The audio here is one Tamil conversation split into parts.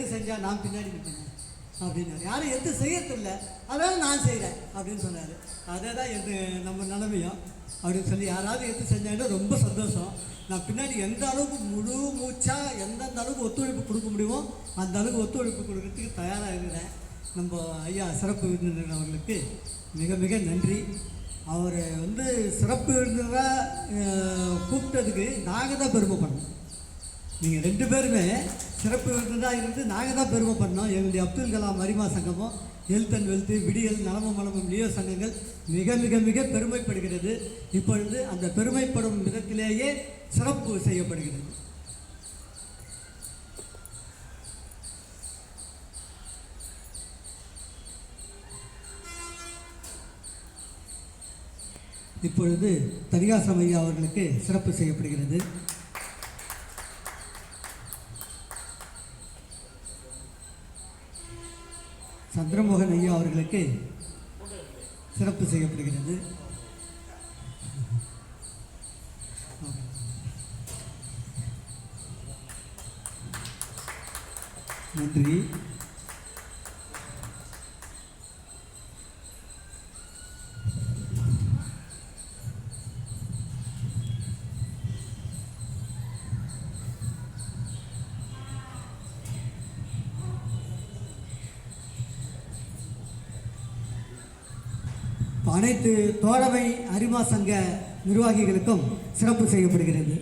எது செஞ்சா நான் பின்னாடி நிற்கிறேன் அப்படின்னாரு. யாரும் எது செய்யறதில்ல. அதனால நான் செய்கிறேன் அப்படின்னு சொன்னார். அதே தான் எது நம்ம நிலமையும். அப்படின்னு சொல்லி யாராவது எது செஞ்சாங்கன்னா ரொம்ப சந்தோஷம். நான் பின்னாடி எந்த அளவுக்கு முழு மூச்சாக எந்தெந்த அளவுக்கு ஒத்துழைப்பு கொடுக்க முடியுமோ அந்த அளவுக்கு ஒத்துழைப்பு கொடுக்கறதுக்கு தயாராக இருக்கிறேன். நம்ம ஐயா சிறப்பு விருந்தினர் அவர்களுக்கு மிக மிக நன்றி. அவர் வந்து சிறப்பு விருந்தினராக கூப்பிட்டதுக்கு நாங்கள் தான் பெருமைப்படணும். நீங்கள் ரெண்டு பேருமே சிறப்பு விருந்தினராக இருந்து நாங்கள் தான் பெருமை பண்ணோம். எங்களுடைய அப்துல் கலாம் அரிமா சங்கமும் ஹெல்த் அண்ட் வெல்த்து விடியல் நலமும் மலமும் லியோ சங்கங்கள் மிக மிக மிக பெருமைப்படுகிறது. இப்பொழுது அந்த பெருமைப்படும் விதத்திலேயே சிறப்பு செய்யப்படுகிறது. இப்பொழுது தனிகாசம் ஐயா அவர்களுக்கு சிறப்பு செய்யப்படுகிறது. சந்திரமோகன் ஐயா அவர்களுக்கு சிறப்பு செய்யப்படுகிறது. நன்றி. அனைத்து தோழமை அரிமா சங்க நிர்வாகிகளுக்கும் சிறப்பு செய்யப்படுகிறது.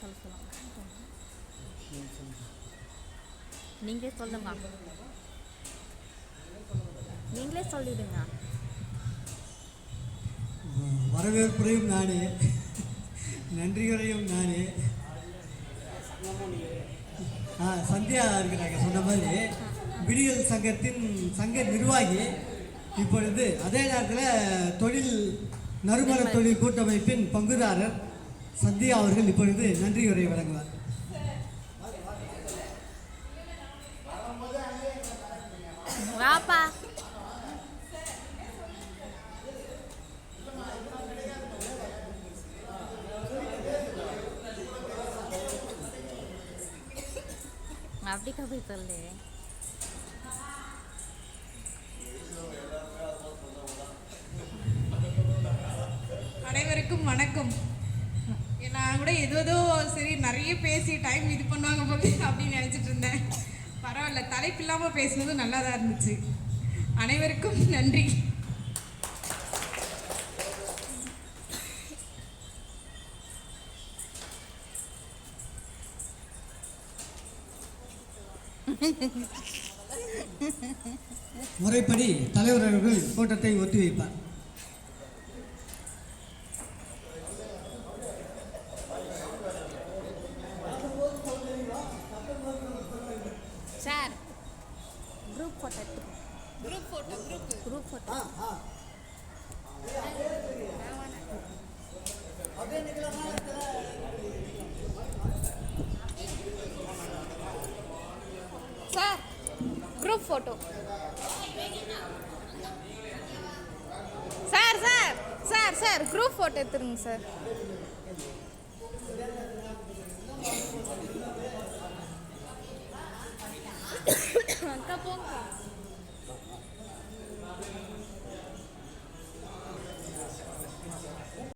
சொல்ல சொல்லுங்க நீங்களே சொல்லுங்க. நீங்களே சொல்லிடுங்க. வரவேற்புரையும் நானே நன்றியுரையும் நானே. ஆ சந்தியா இருக்கிறாங்க சொன்ன மாதிரி விடியல் சங்கத்தின் சங்க நிர்வாகி. இப்பொழுது அதே நேரத்தில் தொழில் நறுமண தொழில் கூட்டமைப்பின் பங்குதாரர் சந்தியா அவர்கள் இப்பொழுது நன்றியுரை வழங்குவார். வாப்பா. அப்படிக்கா போய் சொல்லு. அனைவருக்கும் வணக்கம். நான் கூட ஏதோ ஏதோ சரி நிறைய பேசி டைம் இது பண்ணுவாங்க போல அப்படின்னு நினச்சிட்டு இருந்தேன். பரவாயில்ல தலைப்பு இல்லாமல் பேசுனதும் நல்லா தான் இருந்துச்சு. அனைவருக்கும் நன்றி. முறைப்படி தலைவர் அவர்கள் கூட்டத்தை ஒத்தி வைப்பார் sir group photo group photo group group photo sir group photo sir sir sir sir group photo எடுத்துருங்க சார் அக்கா போங்க